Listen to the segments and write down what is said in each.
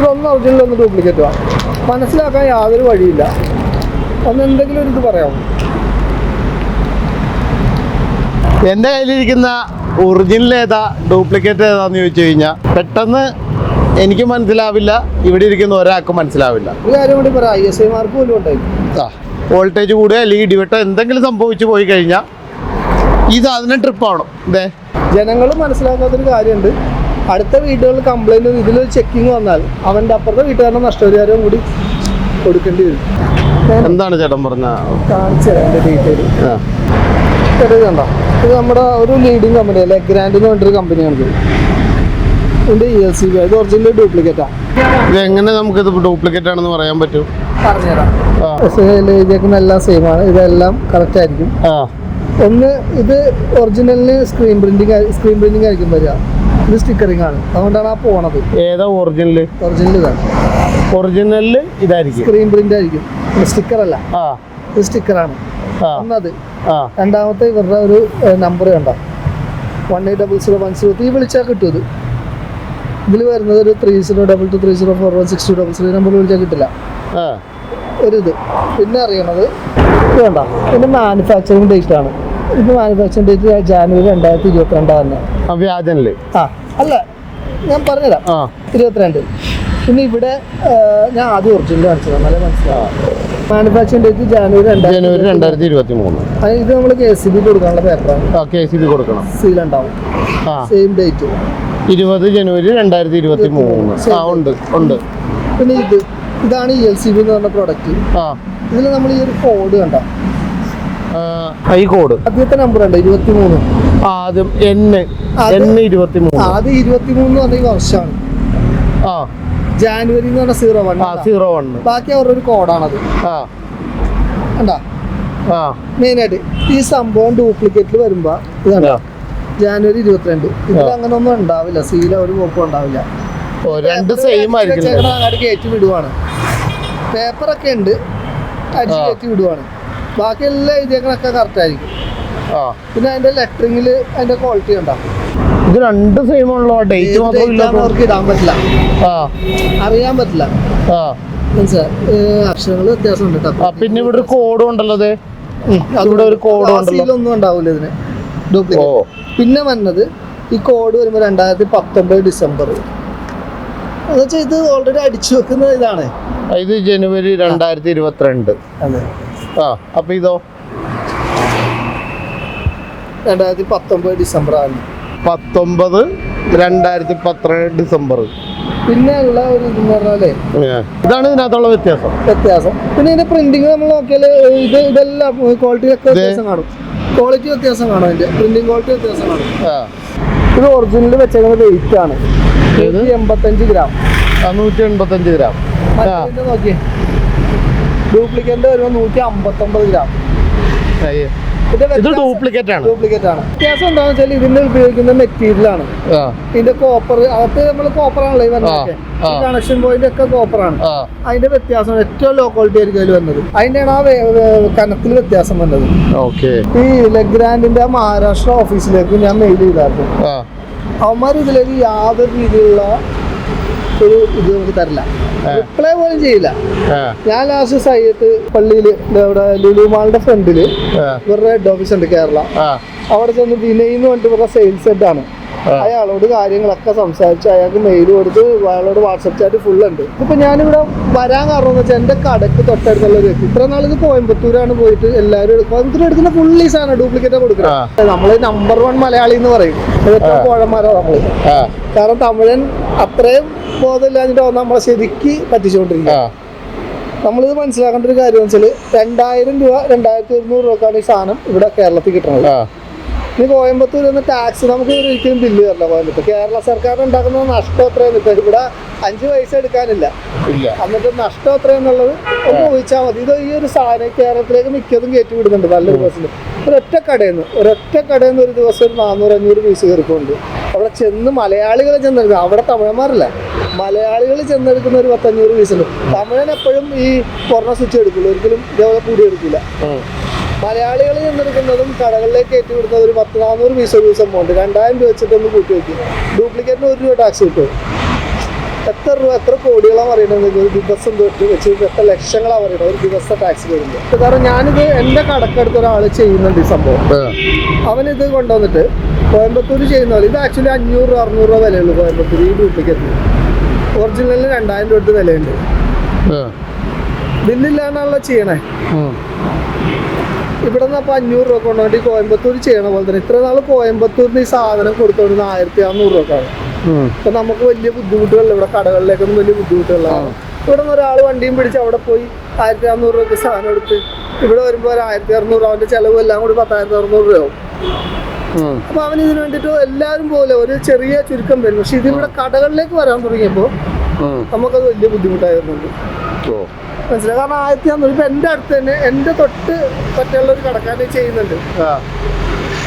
ഇതൊന്ന് ഒറിജിനൽ ഒന്ന് ഡ്യൂപ്ലിക്കേറ്റ് വാ മനസ്സിലാക്കാൻ യാതൊരു വഴിയില്ല. ഒന്ന് എന്തെങ്കിലും ഒരു ഇത് പറയാമോ? എന്റെ കയ്യിലിരിക്കുന്ന ഒറിജിനൽ ഏതാ ഡ്യൂപ്ലിക്കേറ്റ് ഏതാന്ന് ചോദിച്ചു കഴിഞ്ഞാൽ പെട്ടെന്ന് എനിക്ക് മനസ്സിലാവില്ല ഇവിടെ ഇരിക്കുന്ന ഒരാൾക്കും മനസ്സിലാവില്ല. ഒരു കാര്യം കൂടി പറയാം ഐ എസ് ഐ മാർക്ക് പോലും ഉണ്ടായി ആ വോൾട്ടേജ് കൂടുക അല്ലെങ്കിൽ ഇടിവെട്ടോ എന്തെങ്കിലും സംഭവിച്ചു പോയി കഴിഞ്ഞാൽ ഈ സാധനം ട്രിപ്പ് ആവണം. ഇതേ ജനങ്ങൾ മനസ്സിലാക്കാത്തൊരു കാര്യമുണ്ട്. അടുത്ത വീടുകളിൽ കംപ്ലൈന്റ് ഇതിലൊരു ചെക്കിങ് വന്നാൽ അവന്റെ അപ്പുറത്തെ വീട്ടുകാരുടെ നഷ്ടപരിഹാരവും കൂടി കൊടുക്കേണ്ടി വരും. എന്താണ് ചേട്ടൻ പറഞ്ഞ? കാണിച്ചു എന്റെ ഡീറ്റെയിൽ ഇത് കണ്ടോ? ഇത് നമ്മുടെ ഒരു ലീഡിങ് കമ്പനി അല്ലെ? ഗ്രാൻഡ് എന്ന് പറഞ്ഞൊരു കമ്പനിയാണ് ഇത്. ഇതിന്റെ ഇ എൽ സി ബി ഇത് ഒറിജിനൽ ഡ്യൂപ്ലിക്കേറ്റാണ് ഇത് എങ്ങനെ നമുക്കിത് ഡ്യൂപ്ലിക്കേറ്റ് ആണെന്ന് പറയാൻ പറ്റും? പറഞ്ഞുതരാം. എഴുതിയേക്കുന്ന എല്ലാം സെയിം ആണ്. ഇതെല്ലാം കറക്റ്റ് ആയിരിക്കും. ഒന്ന് ഇത് ഒറിജിനലിന് സ്ക്രീൻ പ്രിന്റിങ് സ്ക്രീൻ പ്രിന്റിങ് ആയിരിക്കും വരിക. ഇത് സ്റ്റിക്കറിംഗ് ആണ് അതുകൊണ്ടാണ് ആ പോണത്. ഏതാ ഒറിജിനൽ ഒറിജിനൽ ഇതാണ്. ഒറിജിനലിൽ ഇതായിരിക്കും. സ്ക്രീൻ പ്രിന്റ് ആയിരിക്കും. സ്റ്റിക്കർ അല്ല ആ. ഇത് സ്റ്റിക്കറാണ്. ഒന്നത്. രണ്ടാമത്തെ ഇവരുടെ ഒരു നമ്പർ കണ്ട? One eight double zero one zero ഈ വിളിച്ചാൽ കിട്ടും ഇത് ഇതിൽ വരുന്നത് ഒരു three zero double two three zero four one six two double zero number വിളിച്ചാൽ കിട്ടില്ല. ആ. ഒരു ഇത്. പിന്നെ അറിയണത് വേണ്ട. പിന്നെ മാനുഫാക്ചറിങ് ഡേറ്റ് ആണ്. ഇത് മാനുഫാക്ചറിങ് ഡേറ്റ് ജാനുവരി രണ്ടായിരത്തി ഇരുപത്തിരണ്ടാണ് വ്യാജനിൽ. ആ അല്ല ഞാൻ പറഞ്ഞുതരാം. ഇരുപത്തിരണ്ട്. പിന്നെ ഇവിടെ ഞാൻ ആദ്യം ഒറിജിനൽ കാണിച്ചത്. നല്ല മനസ്സിലാവാം. മാനുഫാക്ചറിംഗ് ഡേറ്റ് ജാനുവരി ജനുവരി രണ്ടായിരത്തി ഇരുപത്തി മൂന്ന് ഇത് നമ്മൾ കെ സി ബി കൊടുക്കാനുള്ള പേപ്പറാണ് കെ സി ബി കൊടുക്കണം. സീൽ ഉണ്ടാവും. സെയിം ഡേറ്റ് ഇരുപത് ജനുവരി രണ്ടായിരത്തി ഇരുപത്തി മൂന്ന് ആ ഉണ്ട് ഉണ്ട്. പിന്നെ ഇത് ഇതാണ് ഇ എൽ സി ബി എന്ന് പറഞ്ഞ പ്രോഡക്റ്റ് ആ. ഇതിൽ നമ്മൾ ഈ ഒരു കോഡ് കണ്ട? കോഡ് ആദ്യത്തെ നമ്പർ ഉണ്ട്? ഇരുപത്തി മൂന്ന് ആദ്യം അത് എൻ ഇരുപത്തി മൂന്ന് ആദ്യം ഇരുപത്തി മൂന്ന് പറഞ്ഞ വർഷമാണ്. ആ. ജാനുവരി എന്ന് പറഞ്ഞ സീറോ വൺ സീറോ വണ്ണ് ബാക്കി അവരുടെ ഒരു കോഡാണത്. ആ. കണ്ടാ? ആ. മെയിനായിട്ട് ഈ സംഭവം ഡ്യൂപ്ലിക്കേറ്റിൽ വരുമ്പോ ഇതാണ്. ജാനുവരി ഇരുപത്തിരണ്ട്. ഇതിൽ അങ്ങനെ ഒന്നും ഉണ്ടാവില്ല. സീല ഒരു കുഴപ്പം ഉണ്ടാവില്ല. ഓ രണ്ട് സെയിം ആയിരിക്കും ചേട്ടൻ അങ്ങോട്ട് കയറ്റി വിടുവാണ് പേപ്പറൊക്കെ ഉണ്ട്. അടിച്ച് കയറ്റി വിടുവാണ് ബാക്കി എല്ലാം എഴുതിയേക്കണൊക്കെ കറക്റ്റ് ആയിരിക്കും. ആ. പിന്നെ അതിന്റെ ലെറ്ററിങ്ങിൽ അതിന്റെ ക്വാളിറ്റി ഉണ്ടാവും ഇത് രണ്ട് സെയിം ഉള്ളോ ഡേറ്റ് മാത്രം അവർക്ക് ഇടാൻ പറ്റില്ല. ആ. അറിയാൻ പറ്റില്ല. ആ. അക്ഷരങ്ങൾ വ്യത്യാസമുണ്ട് കേട്ടോ. ആ പിന്നെ ഇവിടെ ഒരു കോഡും ഉണ്ടല്ലോ അതെ. ഇവിടെ ഒരു കോഡ് ഉണ്ടല്ലോ. ഒന്നും ഉണ്ടാവില്ല ഇതിന്. ഡ്യൂപ്ലിക്കേറ്റ് പിന്നെ വന്നത് ഈ കോഡ് വരുമ്പോൾ രണ്ടായിരത്തി പത്തൊമ്പത് ഡിസംബർ. എന്ന് വെച്ചാൽ ഇത് ഓൾറെഡി അടിച്ചു വെക്കുന്ന ഇതാണ്. ഇത് ജനുവരി രണ്ടായിരത്തി ഇരുപത്തിരണ്ട് അതെ. ആ അപ്പൊ ഇതോ? രണ്ടായിരത്തി പത്തൊമ്പത് ഡിസംബർ ആണ് പത്തൊമ്പത് രണ്ടായിരത്തി പന്ത്രണ്ട് ഡിസംബർ പിന്നെ ഉള്ള ഒരു ഇതെന്ന് പറഞ്ഞാലേ ഇതാണ് ഇതിനകത്തുള്ള വ്യത്യാസം. വ്യത്യാസം. പിന്നെ ഇതിന്റെ പ്രിന്റിങ് നമ്മൾ നോക്കിയാൽ ഇത് ഇതെല്ലാം ക്വാളിറ്റി ഒക്കെ വ്യത്യാസം കാണും. ക്വാളിറ്റി വ്യത്യാസം കാണും അതിന്റെ. പ്രിന്റിങ് ക്വാളിറ്റി വ്യത്യാസം കാണും. ഇത് ഒറിജിനൽ വെച്ചേക്കുന്ന വെയിറ്റ് ആണ്. എൺപത്തഞ്ച് ഗ്രാം നൂറ്റി എൺപത്തഞ്ച് ഗ്രാം നോക്കിയേ. ഡ്യൂപ്ലിക്കേറ്റ് വരുമ്പോൾ നൂറ്റി അമ്പത്തൊമ്പത് ഗ്രാം. ഇത് ഡ്യൂപ്ലിക്കേറ്റ് ആണ്. ഡ്യൂപ്ലിക്കേറ്റ് ആണ്. വ്യത്യാസം എന്താണെന്ന് വെച്ചാൽ ഇതിന്റെ ഉപയോഗിക്കുന്ന മെറ്റീരിയൽ ആണ്. ഇതിന്റെ കോപ്പർ അകത്ത് നമ്മൾ കോപ്പർ ആണല്ലോ ഈ. കണക്ഷൻ പോയിന്റ് ഒക്കെ കോപ്പർ ആണ്. അതിന്റെ വ്യത്യാസം ഏറ്റവും ലോ ക്വാളിറ്റി ആയിരിക്കും അതിൽ വന്നത്. അതിന്റെയാണ് ആ കനത്തിൽ വ്യത്യാസം വന്നത്. ഈ ലെഗ്രാൻഡിന്റെ മഹാരാഷ്ട്ര ഓഫീസിലേക്ക് ഞാൻ മെയിൽ ചെയ്തായിരുന്നു. അവന്മാർ ഇതിലേക്ക് യാതൊരു രീതിയിലുള്ള ഒരു ഇത് നമുക്ക് തരില്ല. റിപ്ലൈ പോലും ചെയ്യില്ല. ഞാൻ ലാസ്റ്റ് സൈറ്റ് പള്ളിയിൽ ഇവിടെ ലുലു ഫ്രണ്ടിൽ ഇവരുടെ ഹെഡ് ഓഫീസ് ഉണ്ട് കേരള. അവിടെ ചെന്ന് വിനയ് എന്ന് പറഞ്ഞിട്ട് ഇവരുടെ സെയിൽസ് ഹെഡ് ആണ്. അയാളോട് കാര്യങ്ങളൊക്കെ സംസാരിച്ച് അയാൾക്ക് മെയിൽ കൊടുത്ത് അയാളോട് വാട്സപ്പ് ചാറ്റ് ഫുൾ ഉണ്ട്. ഇപ്പൊ ഞാനിവിടെ വരാൻ കാരണം എന്ന് വെച്ചാൽ എന്റെ കടക്ക് തൊട്ടടുത്തുള്ള ഒരു വ്യക്തി. ഇത്ര നാൾ ഇത് കോയമ്പത്തൂരാണ് പോയിട്ട് എല്ലാവരും കോയമ്പത്തൂർ എടുക്കുന്ന ഫുൾ ഈ സാധനം ഡ്യൂപ്ലിക്കേറ്റ്. കൊടുക്കുന്നത്. നമ്മൾ നമ്പർ വൺ മലയാളി എന്ന് പറയും. കോഴന്മാരാ നമ്മൾ? കാരണം തമിഴൻ അത്രയും ബോധമില്ലാഞ്ഞിട്ട് നമ്മളെ ശരിക്ക് പറ്റിച്ചുകൊണ്ടിരിക്കുക നമ്മളിത് മനസ്സിലാക്കേണ്ട ഒരു കാര്യം വെച്ചാൽ രണ്ടായിരം രൂപ രണ്ടായിരത്തി ഒരുന്നൂറ് രൂപക്കാണ് ഈ സാധനം ഇവിടെ കേരളത്തിൽ കിട്ടുന്നത് ഇനി കോയമ്പത്തൂർ നിന്ന് ടാക്സ് നമുക്ക് ഒരിക്കലും ബില്ല് തരില്ല കോയമ്പത്തൂർ. കേരള സർക്കാർ ഉണ്ടാക്കുന്ന നഷ്ടം എത്രയെന്ന് ഇപ്പൊ ഇവിടെ അഞ്ച് പൈസ എടുക്കാനില്ല. എന്നിട്ട് നഷ്ടം എത്രയെന്നുള്ളത് ഒന്ന് ഊഹിച്ചാൽ മതി. ഇത് ഈ ഒരു സാധനം കേരളത്തിലേക്ക് മിക്കതും കയറ്റി വിടുന്നുണ്ട് നല്ലൊരു ബസ്സിൽ ഒരൊറ്റ കടയിൽ നിന്ന് ഒരൊറ്റ കടയിൽ നിന്ന് ഒരു ദിവസം ഒരു നാനൂറ് അഞ്ഞൂറ് പീസ് കയറിക്കൊണ്ട് അവിടെ ചെന്ന് മലയാളികൾ ചെന്നെടുക്കുക അവിടെ തമിഴന്മാരല്ല. മലയാളികൾ ചെന്നെടുക്കുന്ന ഒരു പത്തഞ്ഞൂറ് പീസ് ഉണ്ട്. തമിഴൻ എപ്പോഴും ഈ കൊറോണ സ്വിച്ച് എടുക്കുള്ളൂ ഒരിക്കലും ഇതേപോലെ കൂടി എടുക്കില്ല. മലയാളികൾ ചെന്നെടുക്കുന്നതും കടകളിലേക്ക് കയറ്റി വിടുന്നത് ഒരു പത്ത് നാനൂറ് പീസ് ഒരു ദിവസം പോകുന്നുണ്ട് രണ്ടായിരം രൂപ വെച്ചിട്ട് ഒന്ന് കൂട്ടി വെക്കും ഡ്യൂപ്ലിക്കേറ്റിന് ഒരു രൂപ ടാക്സ് കിട്ടും. എത്ര രൂപ എത്ര കോടികളാണ് പറയുന്നത്? ഒരു ദിവസം തൊട്ട് വെച്ച് എത്ര ലക്ഷങ്ങളാണ് പറയുന്നത്? ഒരു ദിവസം ടാക്സ് വരുന്നത്. കാരണം ഞാനിത് എന്റെ കടക്കടുത്ത് ഒരാൾ ചെയ്യുന്നുണ്ട് ഈ സംഭവം. അവനിത് കൊണ്ടുവന്നിട്ട് കോയമ്പത്തൂർ ചെയ്യുന്ന പോലെ ഇത് ആക്ച്വലി അഞ്ഞൂറ് രൂപ അറുന്നൂറ് രൂപ വിലയുള്ളൂ കോയമ്പത്തൂർ ഈ ഡ്യൂപ്ലിക്കേറ്റിന് ഒറിജിനലിന് രണ്ടായിരം രൂപ വിലയുണ്ട്. ബില്ലില്ലാണ്ടാണല്ലോ ചെയ്യണേ. ഇവിടെ നിന്ന് അപ്പോൾ അഞ്ഞൂറ് രൂപ കൊണ്ടുകൊണ്ട് ഈ കോയമ്പത്തൂർ ചെയ്യണ പോലെ തന്നെ. ഇത്ര നാൾ കോയമ്പത്തൂരിന് ഈ സാധനം കൊടുത്തോണ്ട് ആയിരത്തി അറുന്നൂറ് രൂപക്കാണ് അപ്പൊ നമുക്ക് വലിയ ബുദ്ധിമുട്ടുകളില്ല. ഇവിടെ കടകളിലേക്കൊന്നും വലിയ ബുദ്ധിമുട്ടുകളാണ് ഇവിടെ നിന്ന് ഒരാൾ വണ്ടിയും പിടിച്ച് അവിടെ പോയി ആയിരത്തി അറുന്നൂറ് രൂപയ്ക്ക് സാധനം എടുത്ത് ഇവിടെ വരുമ്പോൾ ഒരു ആയിരത്തി അറുന്നൂറ് അവന്റെ ചെലവ് എല്ലാം കൂടി പത്തായിരത്തി അറുന്നൂറ് രൂപയാവും. അപ്പൊ അവൻ ഇതിന് വേണ്ടിട്ട് എല്ലാവരും പോലെ ഒരു ചെറിയ ചുരുക്കം വരും. പക്ഷെ ഇതിവിടെ കടകളിലേക്ക് വരാൻ തുടങ്ങിയപ്പോൾ നമുക്കത് വലിയ ബുദ്ധിമുട്ടായിരുന്നുണ്ട് മനസ്സിലായി? കാരണം ആയിരത്തി അറുന്നൂറ് ഇപ്പൊ എന്റെ അടുത്ത് തന്നെ എന്റെ തൊട്ട് പറ്റുള്ള ഒരു കടക്കാരൻ ചെയ്യുന്നുണ്ട്.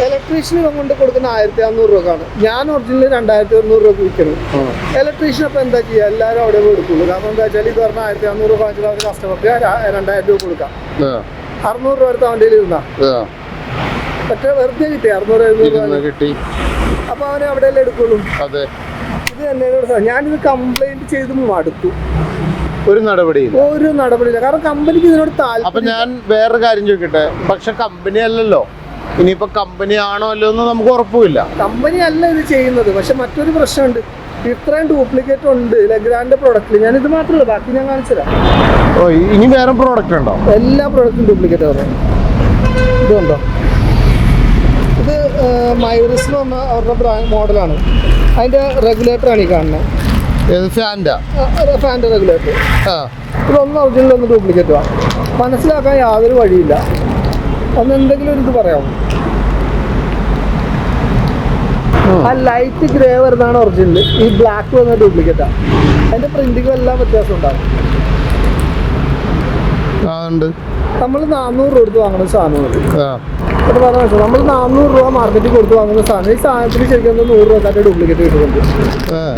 ഇലക്ട്രീഷ്യന് കൊണ്ട് കൊടുക്കുന്ന ആയിരത്തി അറുന്നൂറ് രൂപക്കാണ്. ഞാൻ ഒറിജിനൽ രണ്ടായിരത്തി ഒരുന്നൂറ് രൂപ വിൽക്കണം ഇലക്ട്രീഷ്യൻ അപ്പോൾ എന്താ ചെയ്യുക? എല്ലാവരും അവിടെ പോയി എടുക്കുള്ളൂ കാരണം എന്താ വെച്ചാൽ ഇത് പറഞ്ഞ ആയിരത്തി അറുന്നൂറ് രൂപ വാങ്ങിച്ചാൽ അവർ കസ്റ്റമർക്ക് രണ്ടായിരം രൂപ കൊടുക്കാം. അറുന്നൂറ് രൂപ അടുത്ത് വണ്ടിയിൽ ഇരുന്നാ. പക്ഷെ വെറുതെ കിട്ടി. അറുന്നൂറ് എഴുന്നൂറ് രൂപ കിട്ടി. അപ്പൊ അവനെ അവിടെയല്ലേ എടുക്കുള്ളൂ. അതെ. ഇത് തന്നെയാണ് സാധനം. ഞാനിത് കംപ്ലൈന്റ് ചെയ്ത് മടുത്തു. ഒരു നടപടിയില്ല. ഒരു നടപടിയില്ല. കാരണം കമ്പനിക്ക് ഇതിനോട് താല്പര്യം അപ്പൊ ഞാൻ വേറൊരു കാര്യം ചോദിക്കട്ടെ? പക്ഷെ കമ്പനി അല്ലല്ലോ. ഇനിയിപ്പോ കമ്പനി ആണോ അല്ലോ എന്ന് നമുക്ക് ഉറപ്പില്ല കമ്പനി അല്ല ഇത് ചെയ്യുന്നത്. പക്ഷെ മറ്റൊരു പ്രശ്നമുണ്ട്. ഇത്രയും ഡ്യൂപ്ലിക്കേറ്റ് ഉണ്ട് ലഗ്രാൻഡ് പ്രോഡക്റ്റ് ഞാൻ ഇത് മാത്രമല്ല ബാക്കി ഞാൻ കാണിച്ചുതരാം ഓ ഇനി വേറെ പ്രോഡക്റ്റ് ഉണ്ടോ? എല്ലാ പ്രോഡക്റ്റും ഡ്യൂപ്ലിക്കേറ്റ് ആണ്. ഇതുണ്ടോ? ഇത് മൈറിസ് എന്ന് പറഞ്ഞ അവരുടെ മോഡലാണ് അതിന്റെ റെഗുലേറ്ററാണ് ഈ കാണുന്നത് ഫാന്റെ ഫാന്റെ റെഗുലേറ്റർ. ആ. ഇതൊന്നും ഒറിജിനൽ ഒന്ന് ഡ്യൂപ്ലിക്കേറ്റ് ആണ് മനസ്സിലാക്കാൻ യാതൊരു വഴിയില്ല. ഒന്ന് എന്തെങ്കിലും ഒരു ഇത് പറയാമോ? ആ ലൈറ്റ് ഗ്രേ വരുന്നതാണ് ഒറിജിനൽ ഈ ബ്ലാക്ക് വന്ന ഡ്യൂപ്ലിക്കേറ്റാണ് അതിന്റെ പ്രിന്റിങ്ങും എല്ലാം വ്യത്യാസം ഉണ്ടാകും നമ്മൾ നാനൂറ് രൂപ കൊടുത്ത് വാങ്ങുന്ന സാധനമാണ്. അത് പറഞ്ഞ മനസ്സിലാവും നമ്മൾ നാനൂറ് രൂപ മാർക്കറ്റിൽ കൊടുത്ത് വാങ്ങുന്ന സാധനം. ഈ സാധനത്തിന് ശരിക്കും നൂറ് രൂപ തന്നെ ഡ്യൂപ്ലിക്കേറ്റ് കിട്ടുന്നുണ്ട്.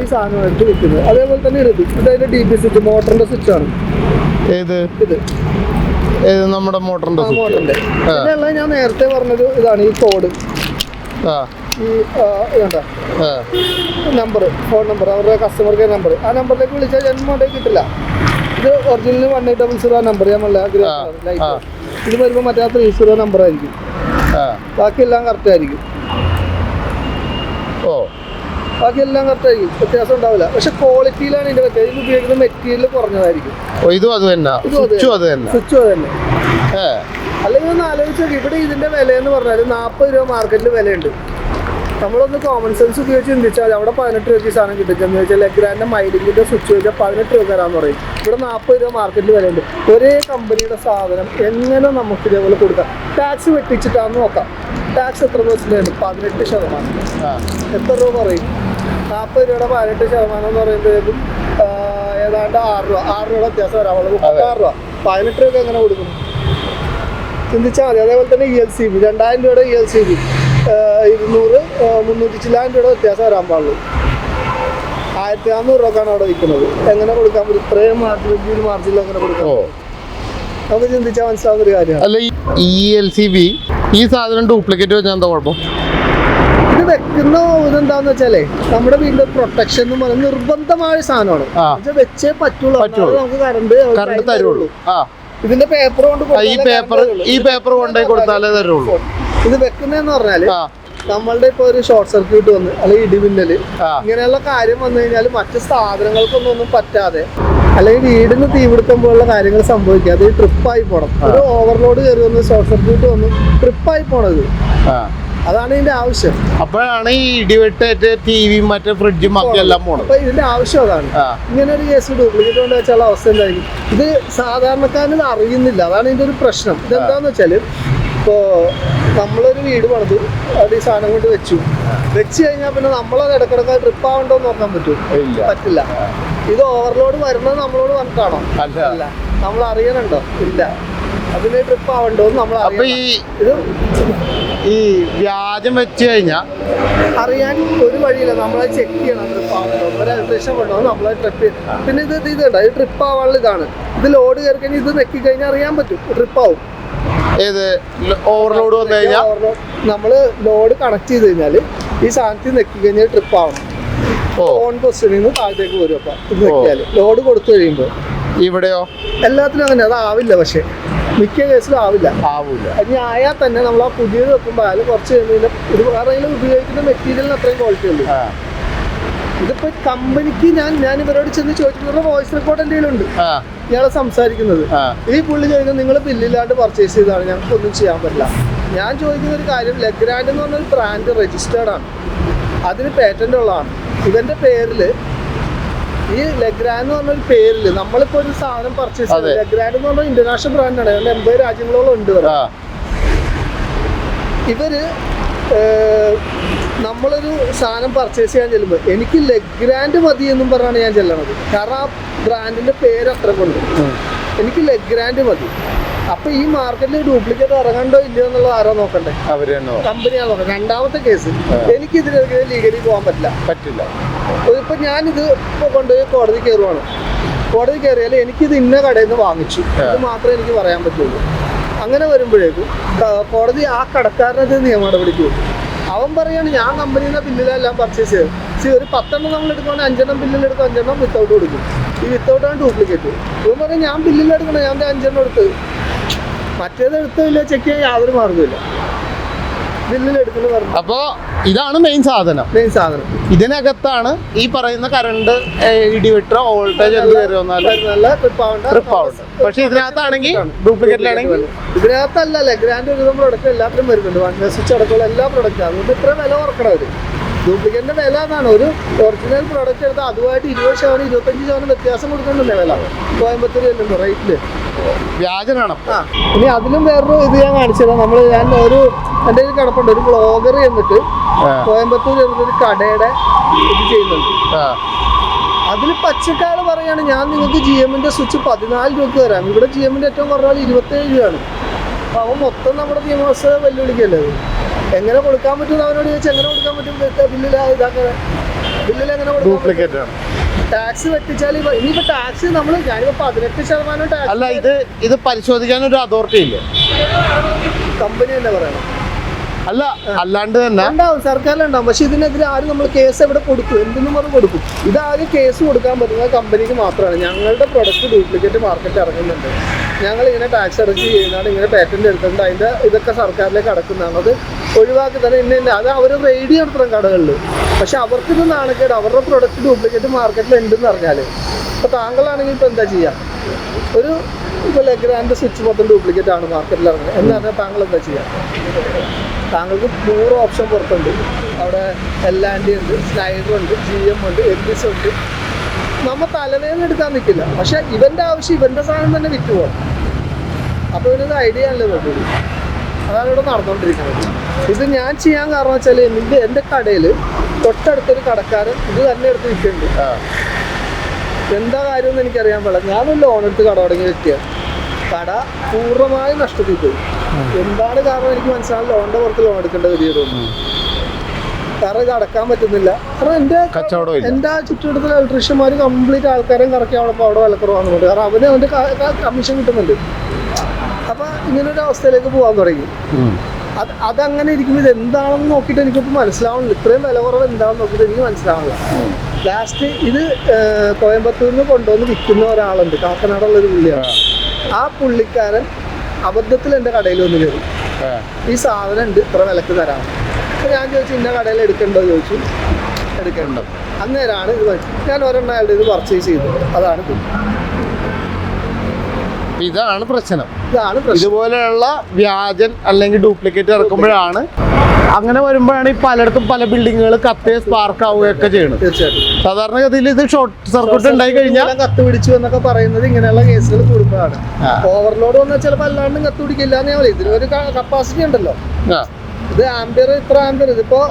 ഈ സാധനം എടുത്ത് വിൽക്കുന്നത് അതേപോലെ തന്നെ ഇത് ഇത് അതിന്റെ ഡി പി സ്വിച്ച് മോട്ടറിന്റെ സ്വിച്ച് ആണ്. ഏത്? ഇത്. ഏത് നമ്മുടെ മോട്ടറിന്റെ മോട്ടറിന്റെ. പിന്നെയുള്ള ഞാൻ നേരത്തെ പറഞ്ഞത് ഇതാണ് ഈ കോഡ് ഈ ഇതുണ്ട? നമ്പർ ഫോൺ നമ്പർ അവരുടെ കസ്റ്റമർ കെയർ നമ്പർ ആ നമ്പറിലേക്ക് വിളിച്ചാൽ ജന്മോട്ടേ കിട്ടില്ല. ഇത് original one eight double zero number ഞാൻ ലൈറ്റ് ഇത് വരുമ്പോൾ മറ്റേ ത്രീ സീറോ നമ്പർ ആയിരിക്കും. ആ. ബാക്കി എല്ലാം കറക്റ്റ് ആയിരിക്കും. ഓ. ബാക്കിയെല്ലാം കറക്റ്റ് ആയിരിക്കും. വ്യത്യാസം ഉണ്ടാവില്ല. പക്ഷെ ക്വാളിറ്റിയിലാണ് ഇതിന്റെ വ്യത്യാസം. ഇത് ഉപയോഗിക്കുന്ന മെറ്റീരിയൽ കുറഞ്ഞതായിരിക്കും. ഓ ഇതും അത് തന്നെ. ഇതും അത് സ്വിച്ചും അത് തന്നെ. സ്വിച്ചും അത് തന്നെ. അല്ലെങ്കിൽ ഒന്ന് ആലോചിച്ച് ഇവിടെ ഇതിന്റെ വില എന്ന് പറഞ്ഞാൽ നാൽപ്പത് രൂപ മാർക്കറ്റിൽ വിലയുണ്ട്. നമ്മളൊന്ന് കോമൺ സെൻസ് ഉപയോഗിച്ച് ചിന്തിച്ചാൽ അവിടെ പതിനെട്ട് രൂപയ്ക്ക് സാധനം കിട്ടും. എന്ന് വെച്ചാൽ ലെഗ്രാൻഡ് മൈലിംഗിന്റെ സ്വിച്ച് വെച്ചാൽ പതിനെട്ട് രൂപ തരാന്ന് പറയും. ഇവിടെ നാൽപ്പത് രൂപ മാർക്കറ്റിൽ വിലയുണ്ട്. ഒരേ കമ്പനിയുടെ സാധനം എങ്ങനെ നമുക്ക് ഇതേപോലെ കൊടുക്കാം? ടാക്സ് വെട്ടിച്ചിട്ടാന്ന് നോക്കാം. ടാക്സ് എത്ര പെർസെന്റ് പതിനെട്ട് ശതമാനം. എത്ര രൂപ പറയും? നാൽപ്പത് രൂപയുടെ പതിനെട്ട് ശതമാനം എന്ന് പറയുമ്പോഴേക്കും ഏതാണ്ട് ആറ് രൂപ. ആറ് രൂപയുടെ വ്യത്യാസം വരാമുള്ളത് മുപ്പത്താറ് രൂപ. പതിനെട്ട് രൂപ എങ്ങനെ കൊടുക്കും? ചിന്തിച്ചാൽ മതി. അതേപോലെ തന്നെ ഇ എൽ സി ബി രണ്ടായിരം രൂപയുടെ ഇ എൽ സി ബി ഇരുന്നൂറ് മുന്നൂറ്റി ചില്ലായിരം രൂപയുടെ വ്യത്യാസം വരാൻ പാടുള്ളൂ. ആയിരത്തി അറുന്നൂറ് രൂപക്കാണ് അവിടെ വിൽക്കുന്നത്. എങ്ങനെ കൊടുക്കാൻ പറ്റും? ഇത്രയും മാർജിൻ വലിയൊരു മാർജിനിൽ എങ്ങനെ കൊടുക്കാം നമുക്ക് ചിന്തിച്ചാൽ മനസ്സിലാവുന്ന ഒരു കാര്യമാണ്. അല്ല ഈ എൽ സി ബി ഈ സാധനം ഡ്യൂപ്ലിക്കേറ്റ് വെച്ചാൽ എന്താ കുഴപ്പം? ഇത് വെക്കുന്ന ഇതെന്താന്ന് വെച്ചാലേ നമ്മുടെ വീടിന്റെ പ്രൊട്ടക്ഷൻ എന്ന് പറയുന്നത് നിർബന്ധമായ സാധനമാണ്. വെച്ചേ പറ്റുള്ളൂ. നമുക്ക് കറണ്ട് കറണ്ട് തരുള്ളൂ. ഇതിന്റെ പേപ്പർ കൊണ്ട് ഈ പേപ്പർ ഈ പേപ്പർ കൊണ്ടേ കൊടുത്താലേ തരുള്ളൂ. ഇത് വെക്കുന്നതെന്ന് പറഞ്ഞാൽ നമ്മളുടെ ഇപ്പൊ ഒരു ഷോർട്ട് സർക്യൂട്ട് വന്ന് അല്ലെങ്കിൽ ഇടിമിന്നൽ ഇങ്ങനെയുള്ള കാര്യം വന്നു കഴിഞ്ഞാൽ മറ്റു സാധനങ്ങൾക്കൊന്നും ഒന്നും പറ്റാതെ അല്ലെങ്കിൽ വീടിന് തീപിടുത്തം പോലുള്ള കാര്യങ്ങൾ സംഭവിക്കുക അത് ട്രിപ്പായി പോണം. ഒരു ഓവർലോഡ് കയറി വന്ന് ഷോർട്ട് സർക്യൂട്ട് വന്ന് ട്രിപ്പായി പോണത്. അതാണ് ഇതിന്റെ ആവശ്യം. അപ്പോഴാണ് ഈ ഇടിവെട്ടേറ്റ് ടി വിയും മറ്റേ ഫ്രിഡ്ജും ഒക്കെ എല്ലാം പോണത്. അപ്പൊ ഇതിന്റെ ആവശ്യം അതാണ്. ഇങ്ങനെ ഒരു കേസ് ഡ്യൂപ്ലിക്കേറ്റ് കൊണ്ട് വെച്ചാൽ അവസ്ഥ എന്തായിരിക്കും? ഇത് സാധാരണക്കാരന് അറിയുന്നില്ല. അതാണ് ഇതിന്റെ ഒരു പ്രശ്നം. ഇതെന്താന്ന് വെച്ചാൽ ഇപ്പോ നമ്മളൊരു വീട് പണിത്. അവിടെ ഈ സാധനം കൊണ്ട് വെച്ചു. വെച്ച് കഴിഞ്ഞാൽ പിന്നെ നമ്മളത് ഇടക്കിടക്ക് ട്രിപ്പ് ആവണ്ടോ എന്ന് നോക്കാൻ പറ്റും പറ്റില്ല. ഇത് ഓവർലോഡ് വരുന്നത് നമ്മളോട് പറഞ്ഞിട്ടാണോ അല്ല. നമ്മൾ അറിയണുണ്ടോ ഇല്ല. അതിന് ട്രിപ്പ് ആവണ്ടോ എന്ന് നമ്മൾ അപ്പൊ ഈ ഇത് ഈ വ്യാജം വെച്ച് കഴിഞ്ഞാൽ അറിയാൻ ഒരു വഴിയില്ല. നമ്മളെ ചെക്ക് ചെയ്യണം. ട്രിപ്പ് ആവണ്ടോ? ഒരു ഇലക്ട്രീഷ്യൻ കൊണ്ടോ നമ്മളെ ട്രിപ്പ് പിന്നെ ഇത് ഇത് ഇതുണ്ട്? ഈ ട്രിപ്പ് ആവാനുള്ള ഇതാണ്. ഇത് ലോഡ് കയറി കഴിഞ്ഞാൽ ഇത് നെക്കി കഴിഞ്ഞാൽ അറിയാൻ പറ്റും. ട്രിപ്പ് ആവും. ഏത് ഓവർലോഡ് വന്നു കഴിഞ്ഞാൽ നമ്മൾ ലോഡ് കണക്ട് ചെയ്ത് കഴിഞ്ഞാൽ ഈ സാധനത്തിൽ നെക്കി കഴിഞ്ഞാൽ ട്രിപ്പ് ആവണം. ഓൺ പൊസിഷനിൽ നിന്ന് താഴത്തേക്ക് വരും അപ്പൊ. ഇത് വെക്കിയാൽ ലോഡ് കൊടുത്തു കഴിയുമ്പോൾ ഇവിടെയോ? എല്ലാത്തിനും അങ്ങനെ അതാവില്ല പക്ഷെ. മിക്ക കേസിലും ആവില്ല. ആവില്ല ഇനി ആയാൽ തന്നെ നമ്മൾ ആ പുതിയത് വെക്കുമ്പോൾ അതിൽ കുറച്ച് കഴിയുമ്പോൾ ഇത് വേറെ ഉപയോഗിക്കുന്ന മെറ്റീരിയലിന് അത്രയും ക്വാളിറ്റി ഉള്ളൂ. ഇതിപ്പോ കമ്പനിക്ക് ഞാൻ ഞാൻ ഇവരോട് ചെന്ന് ചോദിച്ചിട്ട് വോയിസ് റെക്കോർഡ് എന്റെ കയ്യിലുണ്ട് ആ. ഇയാളെ സംസാരിക്കുന്നത്. ഈ പുള്ളി ചോദിക്കുന്നത് നിങ്ങൾ ബില്ലില്ലാണ്ട് പർച്ചേസ് ചെയ്തതാണ്. ഞങ്ങൾക്ക് ഒന്നും ചെയ്യാൻ പറ്റില്ല. ഞാൻ ചോദിക്കുന്ന ഒരു കാര്യം ലെഗ്രാൻഡ് എന്ന് പറഞ്ഞ ഒരു ബ്രാൻഡ് രജിസ്റ്റേർഡ് ആണ്. അതിന് പേറ്റന്റ് ഉള്ളതാണ്. ഇവന്റെ പേരിൽ ഈ ലെഗ്രാൻഡ് എന്ന് പറഞ്ഞ ഒരു പേരിൽ നമ്മളിപ്പോ ഒരു സാധനം പർച്ചേസ് ചെയ്തത്. ചെയ്ത് ലെഗ്രാൻഡ് എന്ന് പറഞ്ഞ ഇന്റർനാഷണൽ ബ്രാൻഡാണ് അതിന്റെ എൺപത് രാജ്യങ്ങളോളം ഉണ്ട്. ഇവർ നമ്മളൊരു സാധനം പർച്ചേസ് ചെയ്യാൻ ചെല്ലുമ്പോൾ എനിക്ക് ലെഗ്രാൻഡ് മതി എന്നും പറഞ്ഞാണ് ഞാൻ ചെല്ലണത്. കാരണം ആ ബ്രാൻഡിന്റെ പേര് അത്ര കൊണ്ട്. എനിക്ക് ലെഗ്രാൻഡ് മതി. അപ്പൊ ഈ മാർക്കറ്റിൽ ഡ്യൂപ്ലിക്കേറ്റ് ഇറങ്ങണ്ടോ ഇല്ലയോ എന്നുള്ളത് ആരോ നോക്കണ്ടേ. കമ്പനിയാണ് നോക്കുന്നത് രണ്ടാമത്തെ കേസ് എനിക്ക് ഇതിനെതിരെ ലീഗലി പോകാൻ പറ്റില്ല. പറ്റില്ല. ഇപ്പൊ ഞാനിത് ഇപ്പൊ കൊണ്ടുപോയി കോടതി കയറുവാണ്. കോടതി കയറിയാൽ എനിക്കിത് ഇന്ന കടയിൽ നിന്ന് വാങ്ങിച്ചു. ഇത് മാത്രമേ എനിക്ക് പറയാൻ പറ്റുള്ളൂ. അങ്ങനെ വരുമ്പോഴേക്കും കോടതി ആ കടക്കാരനത് നിയമ നടപടിക്ക് വരും അവൻ പറയാണ് ഞാൻ കമ്പനിയിൽ ബില്ലിലെല്ലാം പർച്ചേസ് ചെയ്തത് സി ഒരു പത്തെണ്ണം നമ്മൾ എടുക്കുവാണെങ്കിൽ അഞ്ചെണ്ണം ബില്ലിലെടുക്കും അഞ്ചെണ്ണം വിത്തൗട്ട് കൊടുക്കും. ഈ വിത്തൗട്ടാണ് ഡ്യൂപ്ലിക്കേറ്റ് ഇവൻ പറയും ഞാൻ ബില്ലിലെടുക്കണം ഞാൻ അഞ്ചെണ്ണം എടുത്ത്. മറ്റേത് എടുത്തില്ല ചെക്ക് ചെയ്യാൻ യാതൊരു മാർഗമില്ല അപ്പോ ഇതാണ് മെയിൻ സാധനം. മെയിൻ സാധനം. ഇതിനകത്താണ് ഈ പറയുന്ന കറണ്ട് ഇടിവിട്ടോ വോൾട്ടേജ് എന്ത് ട്രിപ്പ് പക്ഷെ ഇതിനകത്താണെങ്കിൽ ഡ്യൂപ്ലിക്കേറ്റിലാണെങ്കിൽ ഇതിനകത്തല്ല ഗ്രാൻഡ് പ്രൊഡക്റ്റ് എല്ലാത്തിനും വരുന്നുണ്ട്. വൺ സ്വിച്ച് അടക്കമുള്ള എല്ലാ പ്രൊഡക്റ്റും അതുകൊണ്ട് ഇത്ര വില കുറക്കണം ഡ്യൂപ്ലിക്കേറ്റിന്റെ വില എന്നാണ്. ഒരു ഒറിജിനൽ പ്രോഡക്റ്റ് എടുത്താൽ അതുമായിട്ട് ഇരുപത് ശതമാനം ഇരുപത്തഞ്ച് ശതമാനം വ്യത്യാസം കൊടുക്കുന്നുണ്ട് വില. കോയമ്പത്തൂർ ചെല്ലുമ്പോൾ റേറ്റിൽ വ്യാജനാണ്? ഇനി അതിലും വേറൊരു ഇത് ഞാൻ കാണിച്ചത് നമ്മൾ ഞാൻ ഒരു എന്റെ കയ്യിൽ കിടപ്പുണ്ട്. ഒരു ബ്ലോഗർ എന്നിട്ട്. കോയമ്പത്തൂർ എന്നൊരു കടയുടെ ഇത് ചെയ്യുന്നുണ്ട്. അതിൽ പച്ചക്കാട് പറയാണ് ഞാൻ നിങ്ങൾക്ക് ജി എമ്മിന്റെ സ്വിച്ച് പതിനാല് രൂപയ്ക്ക് തരാം. ഇവിടെ ജി എമ്മിന്റെ ഏറ്റവും കുറഞ്ഞാൽ ഇരുപത്തേഴ് രൂപയാണ്. അപ്പൊ അവൻ മൊത്തം നമ്മുടെ നിയമവ്യവസ്ഥ വെല്ലുവിളിക്കല്ലേ എങ്ങനെ കൊടുക്കാൻ പറ്റും അവനോട് ചോദിച്ചാൽ എങ്ങനെ കൊടുക്കാൻ പറ്റും ബില്ലിൽ ഇതാക്കാൻ ബില്ലിൽ എങ്ങനെ ഡ്യൂപ്ലിക്കേറ്റ് ആണ്. ടാക്സ് വെട്ടിച്ചാൽ ഇപ്പൊ ഇനിയിപ്പോ ടാക്സ് നമ്മൾ ഞാനിപ്പോ പതിനെട്ട് ശതമാനം ടാക്സ് അല്ല ഇത് ഇത് പരിശോധിക്കാൻ ഒരു അതോറിറ്റി ഇല്ലേ? കമ്പനി തന്നെ പറയണം. അല്ല അല്ലാണ്ട് തന്നെ ഉണ്ടാവും സർക്കാരിലുണ്ടാവും. പക്ഷെ ഇതിനെതിരെ ആരും നമ്മൾ കേസ് എവിടെ കൊടുക്കും? എന്തിനും പറഞ്ഞ് കൊടുക്കും? ഇതാദ്യം കേസ് കൊടുക്കാൻ പറ്റുന്ന കമ്പനിക്ക് മാത്രമാണ്. ഞങ്ങളുടെ പ്രൊഡക്റ്റ് ഡ്യൂപ്ലിക്കേറ്റ് മാർക്കറ്റ് ഇറങ്ങുന്നുണ്ട്. ഞങ്ങൾ ഇങ്ങനെ ടാക്സ് അടച്ച് ചെയ്യുന്നതാണ് ഇങ്ങനെ പേറ്റന്റ് എടുക്കുന്നുണ്ട് അതിന്റെ ഇതൊക്കെ സർക്കാരിലേക്ക് അടക്കുന്നതാണ്. അത് ഒഴിവാക്കി തന്നെ ഇന്ന ഇന്ന അത് അവർ റെയ്ഡ് നടത്തണം കടകളിൽ പക്ഷെ അവർക്ക് ഇത് നാണക്കേട്. അവരുടെ പ്രൊഡക്റ്റ് ഡ്യൂപ്ലിക്കേറ്റ് മാർക്കറ്റിൽ ഉണ്ടെന്ന് പറഞ്ഞാൽ ഇപ്പൊ താങ്കളാണെങ്കിൽ ഇപ്പൊ എന്താ ചെയ്യാ? ഒരു ഇപ്പൊ ലെഗ്രാൻഡ് സ്വിച്ച് മൊത്തം ഡ്യൂപ്ലിക്കേറ്റ് ആണ് മാർക്കറ്റിൽ ഇറങ്ങുന്നത്. എന്ന് പറഞ്ഞാൽ താങ്കൾ എന്താ ചെയ്യാ? താങ്കൾക്ക് നൂറ് ഓപ്ഷൻ പുറത്തുണ്ട്. അവിടെ എല്ലാൻഡി ഉണ്ട് സ്ലൈഡർ ഉണ്ട് ജി എം ഉണ്ട് എൽബിസ് ഉണ്ട്. നമ്മ തലവേദന എടുക്കാൻ നിൽക്കില്ല പക്ഷെ ഇവന്റെ ആവശ്യം ഇവന്റെ സാധനം തന്നെ വിറ്റ് പോകണം അപ്പോൾ ഇവനത് ഐഡിയ അല്ലേ നോക്കുള്ളൂ അതാണ് ഇവിടെ നടന്നുകൊണ്ടിരിക്കുന്നത് ഇത് ഞാൻ ചെയ്യാൻ കാരണം വെച്ചാൽ എന്റെ എന്റെ കടയിൽ തൊട്ടടുത്തൊരു കടക്കാരൻ ഇത് തന്നെ എടുത്ത് വിൽക്കുന്നുണ്ട് എന്താ കാര്യം എന്ന് എനിക്കറിയാൻ പാടില്ല. ഞാനൊരു ലോൺ എടുത്ത് കട തുടങ്ങിയ വ്യക്തിയാണ് കട പൂർണമായും നഷ്ടത്തിൽ പോയി. എന്താണ് കാരണം എനിക്ക് മനസ്സിലാവും ലോണിന്റെ പുറത്ത് ലോൺ എടുക്കേണ്ട വന്നു. കാരണം ഇത് അടക്കാൻ പറ്റുന്നില്ല. കാരണം എന്റെ കച്ചവടം ഇല്ല. എന്റെ ആ ചുറ്റുവട്ടത്തിലെ ഇലക്ട്രീഷ്യന്മാർ കംപ്ലീറ്റ് ആൾക്കാരെയും കറക്കി അവിടെ അവിടെ വിലക്കുറവാകുന്നുണ്ട് കാരണം അവന് അവന്റെ കമ്മീഷൻ കിട്ടുന്നുണ്ട്. അപ്പം ഇങ്ങനെ ഒരു അവസ്ഥയിലേക്ക് പോകാൻ തുടങ്ങി. അത് അതങ്ങനെ ഇരിക്കുമ്പോൾ ഇത് എന്താണെന്ന് നോക്കിയിട്ട് എനിക്കിപ്പോൾ മനസ്സിലാവണില്ല ഇത്രയും വില കുറവ് എന്താണെന്ന് നോക്കിയിട്ട് എനിക്ക് മനസ്സിലാവണില്ല ലാസ്റ്റ് ഇത് കോയമ്പത്തൂരിൽ നിന്ന് കൊണ്ടുവന്ന് വിൽക്കുന്ന ഒരാളുണ്ട്. കാക്കനാടുള്ള ഒരു പുള്ളിയാണ്. ആ പുള്ളിക്കാരൻ അബദ്ധത്തിൽ എന്റെ കടയിൽ വന്ന് കയറി. ഈ സാധനം ഉണ്ട് ഇത്ര വിലക്ക് തരാം. അപ്പോൾ ഞാൻ ചോദിച്ചു ഇന്ന കടയിൽ എടുക്കണ്ടോ? ചോദിച്ചു. എടുക്കണ്ടോ? അന്നേരമാണ് ഇത് ഞാൻ ഒരെണ്ണം അയാളുടെ ഇത് പർച്ചേസ് ചെയ്തു. അതാണ് ഇത്. ഇതാണ് പ്രശ്നം. ഇതുപോലെയുള്ള വ്യാജൻ അല്ലെങ്കിൽ ഡ്യൂപ്ലിക്കേറ്റ് ഇറക്കുമ്പോഴാണ് അങ്ങനെ വരുമ്പോഴാണ് ഈ പലയിടത്തും പല ബിൽഡിങ്ങുകൾ കത്തി സ്പാർക്ക് ആവുകയൊക്കെ ചെയ്യണം സാധാരണഗതിയിൽ ഇത് ഷോർട്ട് സർക്യൂട്ട് ഉണ്ടായി കഴിഞ്ഞാൽ കത്ത് പിടിച്ചു എന്നൊക്കെ പറയുന്നത് ഇങ്ങനെയുള്ള കേസുകൾ കൂടുമ്പോഴാണ് ഓവർലോഡ് വന്നാൽ ചിലപ്പോൾ അല്ലാണ്ടും കത്ത് പിടിക്കില്ല എന്ന് ഞാൻ ഇതിനൊരു കപ്പാസിറ്റി ഉണ്ടല്ലോ. ഇത് ആംബിയർ ഇത്ര ആംബിയർ ഇതിപ്പോ.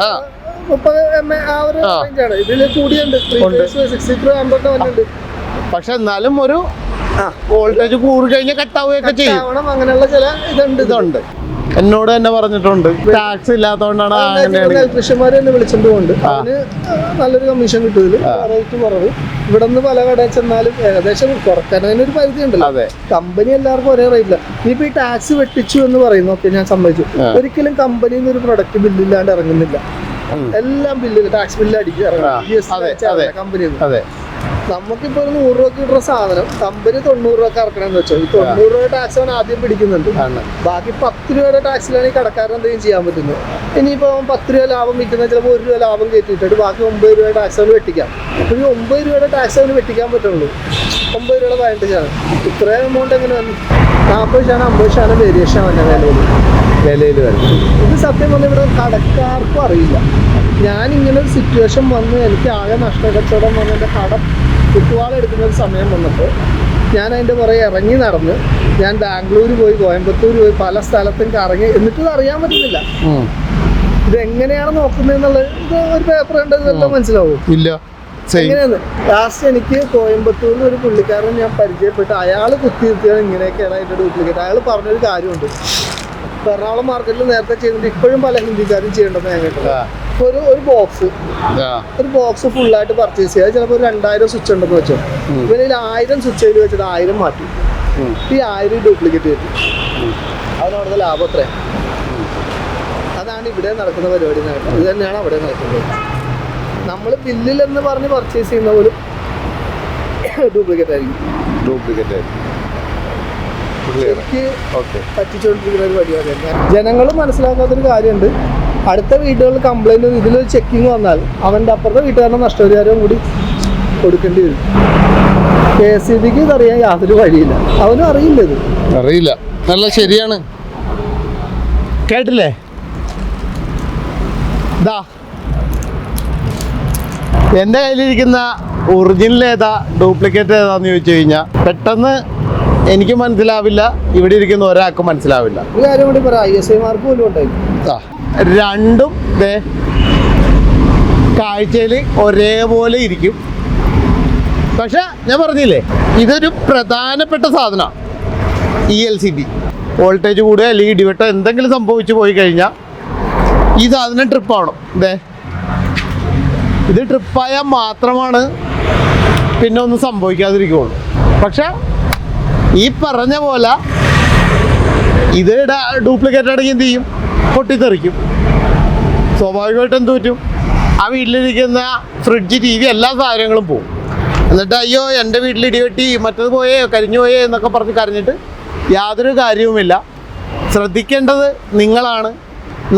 മുപ്പത് എം എ ആ ഒരു ആ. റേഞ്ച് ആണ്. ഇതിൽ കൂടിയുണ്ട്. സിക്സ്റ്റി ത്രീ ആംബിയറിന്റെ വന്നിട്ടുണ്ട്. പക്ഷെ എന്നാലും ഒരു വോൾട്ടേജ് കൂടി കഴിഞ്ഞാൽ കട്ടാവുകയൊക്കെ ചെയ്യും. അങ്ങനെയുള്ള ചില ഇതുണ്ട് ഇത്. ഇതുണ്ട്. എന്നോട് തന്നെ പറഞ്ഞിട്ടുണ്ട് ടാക്സ് ഇല്ലാത്തതുകൊണ്ടാണ് അങ്ങനെയാണ് ഇലക്ട്രീഷ്യന്മാർ തന്നെ വിളിച്ചിട്ട് കൊണ്ട് അതിന് നല്ലൊരു കമ്മീഷൻ കിട്ടും റേറ്റ് കുറവ്. ഇവിടെ നിന്ന് പല കടയിൽ ചെന്നാലും ഏകദേശം കുറക്കാനും ഒരു പരിധി ഉണ്ടല്ലോ. അതെ. കമ്പനി എല്ലാവർക്കും ഒരേ റേറ്റില്ല ഇനിയിപ്പോ ഈ ടാക്സ് വെട്ടിച്ചു എന്ന് പറയുന്നു ഓക്കെ ഞാൻ സമ്മതിച്ചു. ഒരിക്കലും കമ്പനിയിൽ നിന്ന് ഒരു പ്രൊഡക്റ്റ് ബില്ലില്ലാണ്ട് ഇറങ്ങുന്നില്ല. എല്ലാം ബില്ലിൽ ടാക്സ് ബില്ല് അടിക്കും അതെ. നമുക്കിപ്പോ ഒരു നൂറ് രൂപ കിട്ടുന്ന സാധനം കമ്പനി തൊണ്ണൂറ് രൂപ ഇറക്കണമെന്ന് വെച്ചോ. ഈ തൊണ്ണൂറ് രൂപ ടാക്സ് അവൻ ആദ്യം പിടിക്കുന്നുണ്ട്. ബാക്കി പത്ത് രൂപയുടെ ടാക്സിലാണ് ഈ കടക്കാരൻ എന്തെങ്കിലും ചെയ്യാൻ പറ്റുന്നത്. ഇനിയിപ്പോ അവൻ പത്ത് രൂപ ലാഭം വിൽക്കുന്ന ചിലപ്പോൾ ഒരു രൂപ ലാഭം കയറ്റിയിട്ടിട്ട് ബാക്കി ഒമ്പത് രൂപ ടാക്സ് അവന് വെട്ടിക്കാം. അപ്പൊ ഈ ഒമ്പത് രൂപയുടെ ടാക്സ് അവന് വെട്ടിക്കാൻ പറ്റുള്ളൂ. ഒമ്പത് രൂപയുടെ പതിനെട്ട് ശതമാനം ഇത്രയും എമൗണ്ട് എങ്ങനെ വന്നു? നാൽപ്പത് ശതമാനം അമ്പത് ശതമാനം വേരിയേഷൻ അവന്റെ വിലയിൽ. വിലയിൽ വരുന്നത്. ഇത് സത്യം പറഞ്ഞാൽ ഇവിടെ കടക്കാർക്കും അറിയില്ല. ഞാൻ ഇങ്ങനെ ഒരു സിറ്റുവേഷൻ വന്ന് എനിക്ക് ആകെ നഷ്ടക്കച്ചവടം വന്ന് എന്റെ കട കുത്തുവാളെടുക്കുന്ന ഒരു സമയം വന്നപ്പോൾ ഞാൻ അതിന്റെ പുറകെ ഇറങ്ങി നടന്ന് ഞാൻ ബാംഗ്ലൂർ പോയി കോയമ്പത്തൂർ പോയി പല സ്ഥലത്തും കറങ്ങി എന്നിട്ടും അറിയാൻ പറ്റുന്നില്ല. ഇത് എങ്ങനെയാണ് നോക്കുന്നതെന്നുള്ളത് ഇത് ഒരു പേപ്പർ ഉണ്ടെന്നല്ല മനസ്സിലാവും? ഇല്ല. എങ്ങനെയാണ്? ലാസ്റ്റ് എനിക്ക് കോയമ്പത്തൂരിൽ ഒരു പുള്ളിക്കാരൻ ഞാൻ പരിചയപ്പെട്ട്. അയാൾ കുത്തിയിരുത്തിയാണ് ഇങ്ങനെയൊക്കെയാണ് അതിന്റെ ഡ്യൂപ്ലിക്കേറ്റ് അയാൾ പറഞ്ഞൊരു കാര്യമുണ്ട്. എറണാകുളം മാർക്കറ്റിൽ നേരത്തെ ചെയ്തിട്ട് ഇപ്പോഴും പല ഹിന്ദിക്കാരും ചെയ്യേണ്ടത് ഞാൻ കേട്ടത് ഒരു ഒരു ബോക്സ് ഒരു ബോക്സ് ഫുള്ളായിട്ട് പർച്ചേസ് ചെയ്യുക ചിലപ്പോൾ ഒരു രണ്ടായിരം സ്വിച്ച് ഉണ്ടെന്ന് വെച്ചോ. ഇവനിൽ ആയിരം സ്വിച്ച് അതിൽ വെച്ചിട്ട് ആയിരം മാറ്റി. ഈ ആയിരം ഡ്യൂപ്ലിക്കേറ്റ് ചെയ്തു. അതിനവിടുത്തെ ലാഭം എത്ര അതാണ് ഇവിടെ നടക്കുന്ന പരിപാടി ഇത് തന്നെയാണ് അവിടെ നടക്കുന്നത്. നമ്മൾ ബില്ലിൽ എന്ന് പറഞ്ഞ് പർച്ചേസ് ചെയ്യുന്ന പോലും ഡ്യൂപ്ലിക്കേറ്റ് ആയിരിക്കും. ഡ്യൂപ്ലിക്കേറ്റ് ആയിരിക്കും. പറ്റിച്ചുകൊണ്ടിരിക്കുന്ന ഒരു പരിപാടിയാണ്. ജനങ്ങൾ മനസ്സിലാക്കാത്തൊരു കാര്യമുണ്ട്. അടുത്ത വീടുകളിൽ കംപ്ലൈന്റ് ഇതിലൊരു ചെക്കിങ് വന്നാൽ അവന്റെ അപ്പുറത്തെ വീട്ടുകാരുടെ നഷ്ടപരിഹാരവും കൂടി കൊടുക്കേണ്ടി വരും. കെ എസ് ഇ ബിക്ക് ഇതറിയാൻ യാതൊരു വഴിയില്ല. അവനും അറിയില്ല ഇത്. അറിയില്ല. നല്ല ശരിയാണ്. കേട്ടില്ലേ? ദാ. എന്റെ കയ്യിലിരിക്കുന്ന ഒറിജിനൽ ഏതാ ഡ്യൂപ്ലിക്കേറ്റ് ഏതാന്ന് ചോദിച്ചു കഴിഞ്ഞാൽ പെട്ടെന്ന് എനിക്ക് മനസ്സിലാവില്ല. ഇവിടെ ഇരിക്കുന്ന ഒരാൾക്ക് മനസ്സിലാവില്ല. ഒരു കാര്യം കൂടി പറയാം ഐ എസ് ഐ മാർക്ക് പോലും ഉണ്ടായിരുന്നു ആ, രണ്ടും ദേ കാഴ്ചയിൽ ഒരേപോലെ ഇരിക്കും. പക്ഷെ ഞാൻ പറഞ്ഞില്ലേ ഇതൊരു പ്രധാനപ്പെട്ട സാധനമാണ് E L C B voltage കൂടുക അല്ലെങ്കിൽ ഇടിവെട്ടോ എന്തെങ്കിലും സംഭവിച്ചു പോയി കഴിഞ്ഞാൽ ഈ സാധനം ട്രിപ്പ് ആവണം. ദേ ഇത് ട്രിപ്പായാൽ മാത്രമാണ് പിന്നെ ഒന്നും സംഭവിക്കാതിരിക്കുകയുള്ളൂ പക്ഷെ ഈ പറഞ്ഞ പോലെ ഇത് ഡ്യൂപ്ലിക്കേറ്റ് അടങ്ങി എന്ത് ചെയ്യും? പൊട്ടിത്തെറിക്കും. സ്വാഭാവികമായിട്ടും എന്ത് പറ്റും? ആ വീട്ടിലിരിക്കുന്ന ഫ്രിഡ്ജ് ടി വി എല്ലാ സാധനങ്ങളും പോകും എന്നിട്ട് അയ്യോ എന്റെ വീട്ടിൽ ഇടിവെട്ടി മറ്റത് പോയേ കരിഞ്ഞു പോയേ എന്നൊക്കെ പറഞ്ഞ് കരഞ്ഞിട്ട് യാതൊരു കാര്യവുമില്ല. ശ്രദ്ധിക്കേണ്ടത് നിങ്ങളാണ്.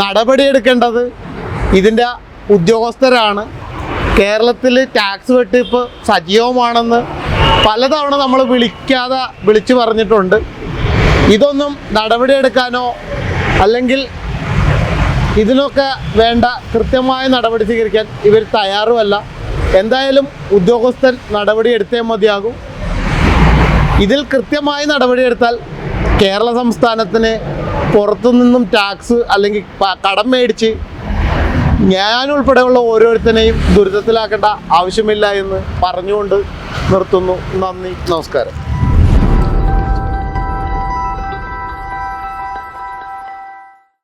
നടപടിയെടുക്കേണ്ടത് ഇതിന്റെ ഉദ്യോഗസ്ഥരാണ്. കേരളത്തിൽ ടാക്സ് വെട്ടിപ്പ് സജീവമാണെന്ന് പലതവണ നമ്മൾ വിളിക്കാതെ വിളിച്ചു പറഞ്ഞിട്ടുണ്ട്. ഇതൊന്നും നടപടിയെടുക്കാനോ അല്ലെങ്കിൽ ഇതിനൊക്കെ വേണ്ട കൃത്യമായ നടപടി സ്വീകരിക്കാൻ ഇവർ തയ്യാറുമല്ല. എന്തായാലും ഉദ്യോഗസ്ഥൻ നടപടി എടുത്തേ മതിയാകും. ഇതിൽ കൃത്യമായി നടപടിയെടുത്താൽ കേരള സംസ്ഥാനത്തിന് പുറത്തു നിന്നും ടാക്സ് അല്ലെങ്കിൽ കടം മേടിച്ച് ഞാൻ ഉൾപ്പെടെയുള്ള ഓരോരുത്തരെയും ദുരിതത്തിലാക്കേണ്ട ആവശ്യമില്ല എന്ന് പറഞ്ഞുകൊണ്ട് നിർത്തുന്നു. നന്ദി നമസ്കാരം.